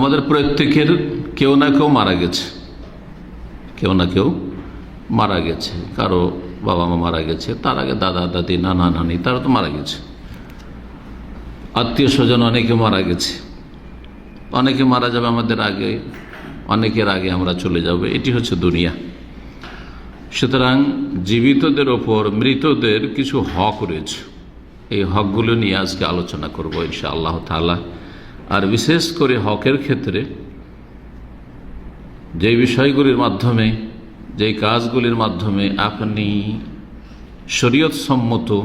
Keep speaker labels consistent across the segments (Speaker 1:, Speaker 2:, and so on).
Speaker 1: আমাদের প্রত্যেকের কেউ না কেউ মারা গেছে। কেউ না কেউ মারা গেছে। কারও বাবা মা মারা গেছে, তার আগে দাদা, দাদি, নানা, নানি, তারা তো মারা গেছে। আত্মীয় স্বজন অনেকে মারা গেছে। অনেকে মারা যাবে আমাদের আগে, অনেকের আগে আমরা চলে যাব। এটি হচ্ছে দুনিয়া। সুতরাং জীবিতদের ওপর মৃতদের কিছু হক রয়েছে। এই হকগুলো নিয়ে আজকে আলোচনা করব ইনশা আল্লাহ তালা আর বিশেষ করে হকের ক্ষেত্রে যে বিষয়গুলির মাধ্যমে যে কাজগুলির মাধ্যমে আপনি শরীয়ত সম্মত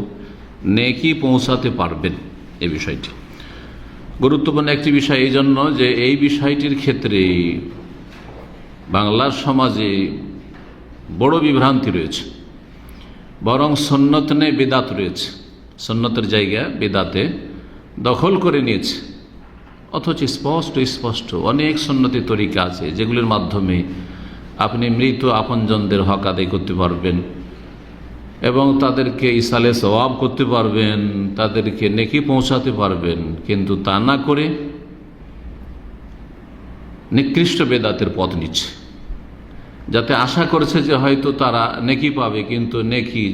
Speaker 1: নেকি পৌঁছাতে পারবেন এই বিষয়টি। গুরুত্বপূর্ণ একটি বিষয় এই জন্য যে এই বিষয়টির ক্ষেত্রে বাংলার সমাজে বড় বিভ্রান্তি রয়েছে। বরং সন্ন্যত নেই বেদাত রয়েছে। সন্ন্যতের জায়গা বেদাতে দখল করে নিয়েছে। অথচ স্পষ্ট স্পষ্ট। অনেক সন্ন্যতি তরিকা আছে, যেগুলির মাধ্যমে আপনি মৃত আপনজনদের হক আদায় করতে পারবেন এবং তাদেরকে ইসালে সবাব করতে পারবেন, তাদেরকে নেকি পৌঁছাতে পারবেন, কিন্তু তা না করে নিকৃষ্ট বেদাতের পথ নিচ্ছে। যাতে আশা করেছে যে হয়তো তারা নেকি পাবে, কিন্তু নেকি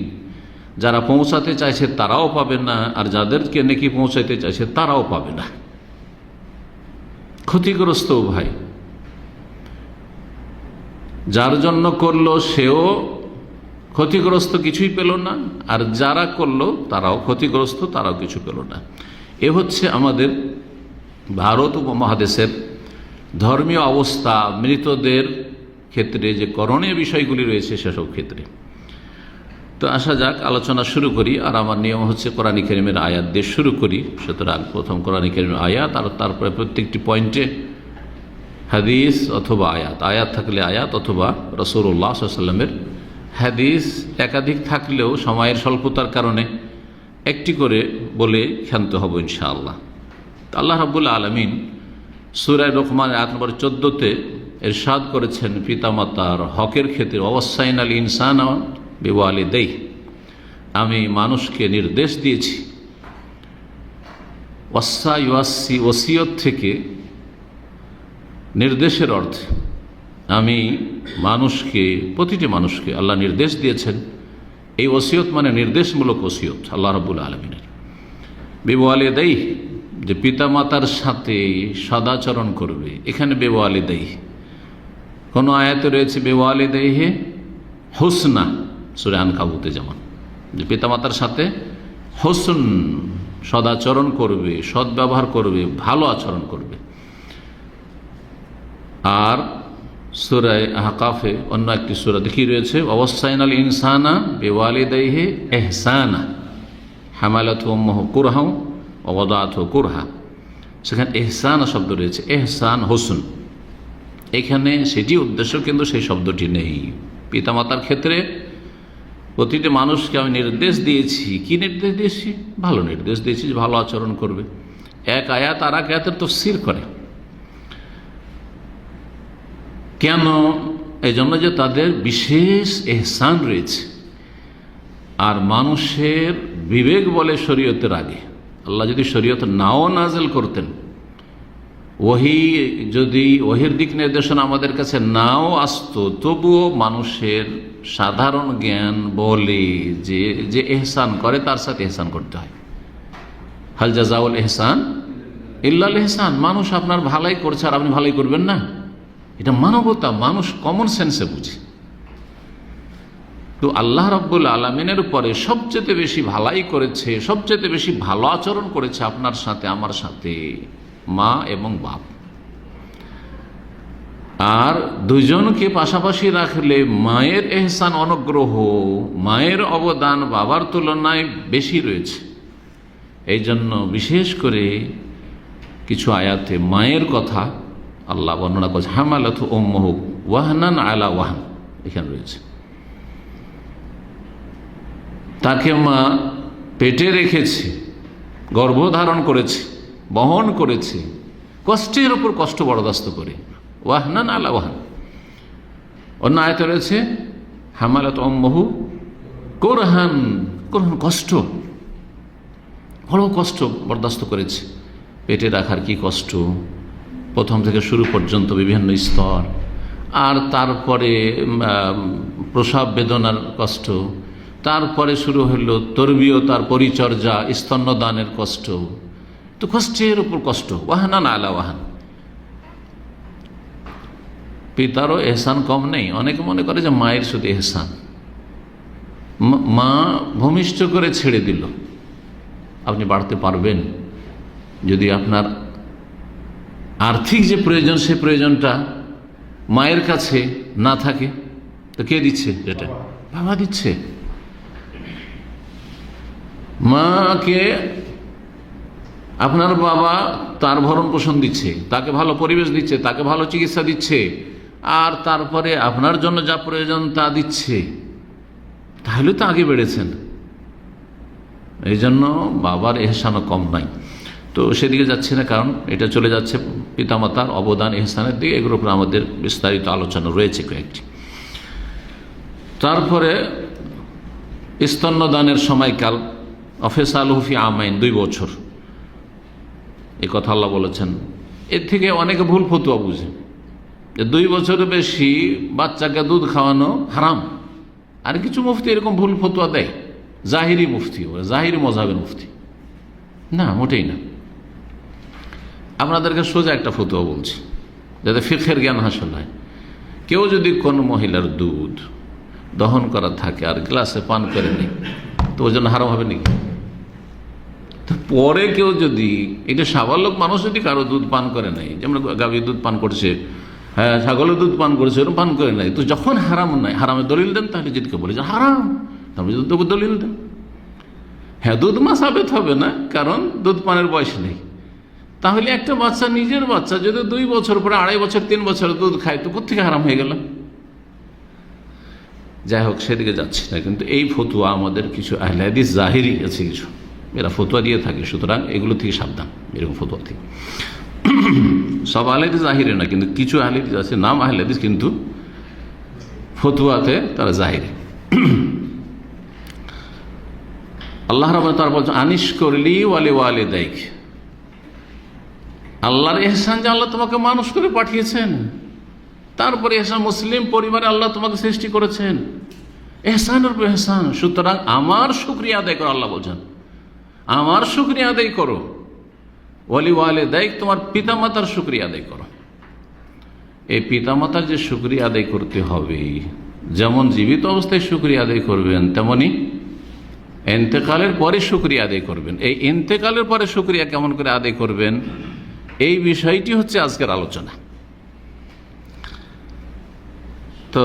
Speaker 1: যারা পৌঁছাতে চাইছে তারাও পাবে না, আর যাদেরকে নেকি পৌঁছাতে চাইছে তারাও পাবে না। ক্ষতিগ্রস্ত ভাই। যার জন্য করল সেও ক্ষতিগ্রস্ত কিছুই পেল না, আর যারা করল তারাও ক্ষতিগ্রস্ত, তারাও কিছু পেল না। এ হচ্ছে আমাদের ভারত উপমহাদেশের ধর্মীয় অবস্থা, মৃতদের ক্ষেত্রে যে করণীয় বিষয়গুলি রয়েছে সেসব ক্ষেত্রে। তো আসা যাক, আলোচনা শুরু করি। আর আমার নিয়ম হচ্ছে কোরআনী কেরিমের আয়াত দিয়ে শুরু করি। সুতরাং প্রথম কোরআনী কেরিমের আয়াত আর তারপরে প্রত্যেকটি পয়েন্টে হাদিস অথবা আয়াত। আয়াত থাকলে আয়াত অথবা রসুল্লাহ সাল্লামের হাদিস একাধিক থাকলেও সময়ের স্বল্পতার কারণে একটি করে বলে ক্ষান্ত হব ইনশাআল্লাহ। আল্লাহ রাবুল্লা আলমিন সুরায় রহমান আয়াত নম্বর চোদ্দোতে এরশাদ করেছেন, পিতামাতার হকের ক্ষেত্রে অবস্থাইন আলী ইনসান বিওয়ালি দেই আমি মানুষকে নির্দেশ দিয়েছি। ওয়াসা ইউয়াসি ওসিয়ত থেকে নির্দেশের অর্থে আমি মানুষকে, প্রতিটি মানুষকে আল্লাহ নির্দেশ দিয়েছেন। এই ওসিয়ত মানে নির্দেশমূলক ওসিয়ত, আল্লাহ রবুল আলমিনের। বিবালে দেই যে পিতামাতার সাথে সদাচরণ করবে, এখানে বেওয়ালে দেই কোনো আয়াতে রয়েছে বেওয়ালে দেহে হোসনা। সুরে আন কাবুতে যেমন যে পিতামাতার সাথে হোসন সদাচরণ করবে, সদ্ব্যবহার করবে, ভালো আচরণ করবে। আর সুরায় হাকাফে অন্য একটি সুরা দেখি রয়েছে অবস্থাইন আল ইনসানা বেওয়ালে দেহে এহসানা হামালত মোহ কুরহাও অবদাত কুরহা। সেখানে এহসানা শব্দ রয়েছে এহসান হোসন। এখানে সেটি উদ্দেশ্য কিন্তু সেই শব্দটি নেই। পিতামাতার ক্ষেত্রে প্রতিটি মানুষকে আমি নির্দেশ দিয়েছি। কি নির্দেশ দিয়েছি? ভালো নির্দেশ দিয়েছি যে ভালো আচরণ করবে। এক আয়াত আর এক আয়াতের তফসির করে। কেন? এই জন্য যে তাদের বিশেষ এহসান রয়েছে। আর মানুষের বিবেক বলে শরীয়তের আগে। আল্লাহ যদি শরীয়ত নাও নাজেল করতেন, ওহি যদি ওহির দিক নির্দেশনা আমাদের কাছে নাও আসতো, তবুও মানুষের সাধারণ জ্ঞান বলে যে যে এহসান করে, তার সাথে এহসান করতে হয়। হাল জাজাউল এহসান ইল্লাল এহসান। মানুষ আপনার ভালাই করছে আর আপনি ভালাই করবেন না। এটা মানবতা, মানুষ কমন সেন্সে বুঝে। তো আল্লাহ রব্বুল আলমিনের পরে সবচেয়ে বেশি ভালাই করেছে, সবচেয়ে বেশি ভালো আচরণ করেছে আপনার সাথে, আমার সাথে, মা এবং বাপ। আর দুজনকে পাশাপাশি রাখলে মায়ের এহসান অনুগ্রহ, মায়ের অবদান বাবার তুলনায় বেশি রয়েছে। এই জন্য বিশেষ করে কিছু আয়াতে মায়ের কথা আল্লাহ বর্ণনা করছে হামালাথ ওম্মহ ওয়াহনান আলা ওয়াহান, এখানে রয়েছে। তাকে মা পেটে রেখেছে, গর্ভধারণ করেছে, বহন করেছে, কষ্টের ওপর কষ্ট বরদাস্ত করে। ওয়াহনান আলা ওয়াহান। অন্য আয়তে রয়েছে, হামালাত অম্মহু কোরহান কোরহান কষ্ট। বড় কষ্ট বরদাস্ত করেছে। পেটে রাখার কি কষ্ট? প্রথম থেকে শুরু পর্যন্ত বিভিন্ন স্তর। আর তারপরে প্রসাব বেদনার কষ্ট। তারপরে শুরু হলো তরবীয় তার পরিচর্যা, স্তন্যদানের কষ্ট। তো কষ্টের উপর কষ্ট। ওয়াহানা না আলা ওয়াহান। পিতারও এহসান কম নেই। অনেকে মনে করে যে মায়ের শুধু এহসান। মা- ভূমিষ্ঠ করে ছেড়ে দিল। আপনি বাড়তে পারবেন। যদি আপনার আর্থিক যে প্রয়োজন, সে প্রয়োজনটা মায়ের কাছে না থাকে, তো কে দিচ্ছে যেটা বাবা দিচ্ছে। মাকে আপনার বাবা তার ভরণ পোষণ দিচ্ছে, তাকে ভালো পরিবেশ দিচ্ছে, তাকে ভালো চিকিৎসা দিচ্ছে। আর তারপরে আপনার জন্য যা প্রয়োজন তা দিচ্ছে, তাহলে তো আগে বেড়েছেন। এই জন্য বাবার এহসানও কম নাই। তো সেদিকে যাচ্ছি না, কারণ এটা চলে যাচ্ছে পিতামাতার অবদান এহসানের দিকে, এগুলোর উপর আমাদের বিস্তারিত আলোচনা রয়েছে কয়েকটি। তারপরে স্তন্যদানের সময়কাল অফেস আলহুফি আমাইন, দুই বছর। এই কথা আল্লাহ বলেছেন। এর থেকে অনেকে ভুল ফতুয়া বুঝে। দুই বছরের বেশি বাচ্চাকে দুধ খাওয়ানো হারাম। আর কিছু মুফতি এরকম ভুল ফতুয়া দেয়। জাহিরি মুফতি, ওরা জাহিরি মজাবের মুফতি। না, মোটেই না। আপনাদেরকে সোজা একটা ফতুয়া বলছি, যাতে ফিখের জ্ঞান হাসল হয়। কেউ যদি কোনো মহিলার দুধ দহন করা থাকে আর গ্লাসে পান করে নেই তো ওই জন্য হারাম হবে নাকি? পরে কেউ যদি, এটা সাবালক মানুষ যদি কারও দুধ পান করে নাই যেমন গাভীর দুধ পান করছে হ্যাঁ ছাগলের দুধ পান করেছে ওরকম পান করে নাই। তো যখন হারাম নাই, হারামে দলিল দেন, তাহলে যদি কেউ বলে যে হারাম। তাহলে যদি তবু দলিল দেন। হ্যাঁ দুধ মা সাবেত হবে না, কারণ দুধ পানের বয়স নেই। তাহলে একটা বাচ্চা, নিজের বাচ্চা, যদি দুই বছর পরে, আড়াই বছর, তিন বছর দুধ খায়, তো কোথেকে হারাম হয়ে গেল? যাই হোক, সেদিকে যাচ্ছি না, কিন্তু এই ফতুয়া আমাদের কিছু আহলাদিস জাহিরি আছে কিছু। এরা ফতুয়া দিয়ে থাকে, সুতরাং এগুলো থেকে সাবধান, এরকম ফতুয়া থেকে। সব আহলাদিস জাহিরে না, কিন্তু কিছু আহলাদিস আছে, নাম আহলাদিস কিন্তু ফতুয়াতে তারা জাহিরি। আল্লাহ রহমান তার বলছেন আনিস করলি ওয়ালে ওয়ালে দেখ আল্লাহর এহসান যে আল্লাহ তোমাকে মানুষ করে পাঠিয়েছেন, তারপরে এহসান মুসলিম পরিবারে আল্লাহ তোমাকে সৃষ্টি করেছেন। এহসানের এহসান সুতরাং আমার শুক্রিয়া আদায় করো, আল্লাহ বলছেন। আমার শুক্রিয়া আদায় করো। ওয়ালি ওয়ালে দেখ তোমার পিতামাতার শুক্রিয়া আদায় করো। এই পিতামাতার যে শুক্রিয়া আদায় করতে হবে, যেমন জীবিত অবস্থায় শুক্রিয়া আদায় করবেন, তেমনি এন্তেকালের পরে শুক্রিয়া আদায় করবেন। এই এন্তেকালের পরে শুক্রিয়া কেমন করে আদায় করবেন? এই বিষয়টি হচ্ছে আজকের আলোচনা। তো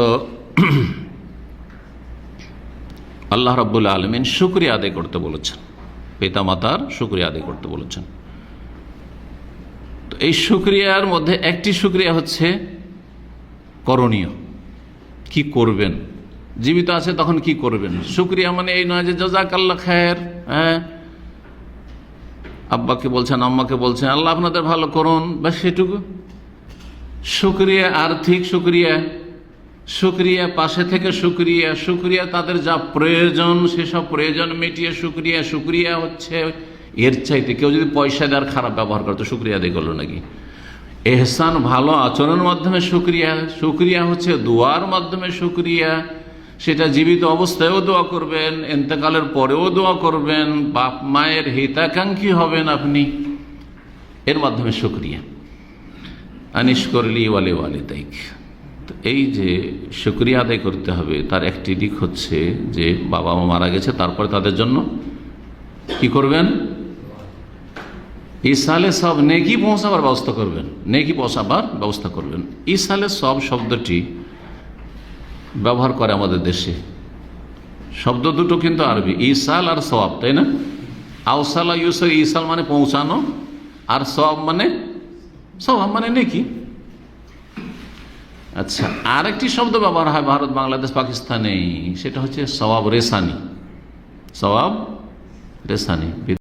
Speaker 1: আল্লাহ রব্বুল আলমিন শুক্রিয়া আদায় করতে বলেছেন। পিতামাতার শুক্রিয়া আদায় করতে বলেছেন। এই শুক্রিয়ার মধ্যে একটি শুক্রিয়া হচ্ছে করণীয়। কি করবেন? জীবিত আছে তখন কি করবেন? শুক্রিয়া মানে এই নয় যে জাজাক আল্লাহ খায়ের হ্যাঁ? আব্বাকে বলছেন, আম্মাকে বলছেন, আল্লাহ আপনাদের ভালো করুন বা সেটুকু শুক্রিয়া আর্থিক শুক্রিয়া শুক্রিয়া পাশে থেকে শুক্রিয়া শুক্রিয়া তাদের যা প্রয়োজন, সেসব প্রয়োজন মিটিয়ে শুক্রিয়া শুক্রিয়া হচ্ছে এর চাইতে কেউ যদি পয়সা দেওয়ার খারাপ ব্যবহার করে তো শুক্রিয়া দিয়ে করল নাকি? এহসান ভালো আচরণের মাধ্যমে শুক্রিয়া শুক্রিয়া হচ্ছে দোয়ার মাধ্যমে শুক্রিয়া। সেটা জীবিত অবস্থায়ও দোয়া করবেন এতেকালের পরেও দোয়া করবেন, বাপ মায়ের হিতাকাঙ্ক্ষী হবেন আপনি। এর মাধ্যমে শুক্রিয়া। আনিস করলি ওয়ালে ওয়ালে তাইক এই যে শুক্রিয়া আদায় করতে হবে, তার একটি দিক হচ্ছে যে বাবা মা মারা গেছে, তারপরে তাদের জন্য কি করবেন? ইসালে সব নেকি পৌঁছাবার ব্যবস্থা করবেন, নেকি পৌঁছাবার ব্যবস্থা করবেন। ইসালে সব শব্দটি ব্যবহার করে আমাদের দেশে। শব্দ দুটো কিন্তু আরবি, ইসাল আর সওয়াব, তাই না? আউসাল ইউসল ইসাল মানে পৌঁছানো, আর সব মানে সওয়াব মানে নেকি। আচ্ছা আর একটি শব্দ ব্যবহার হয় ভারত, বাংলাদেশ, পাকিস্তানে, সেটা হচ্ছে সবাব রেসানি। সবাব রেসানি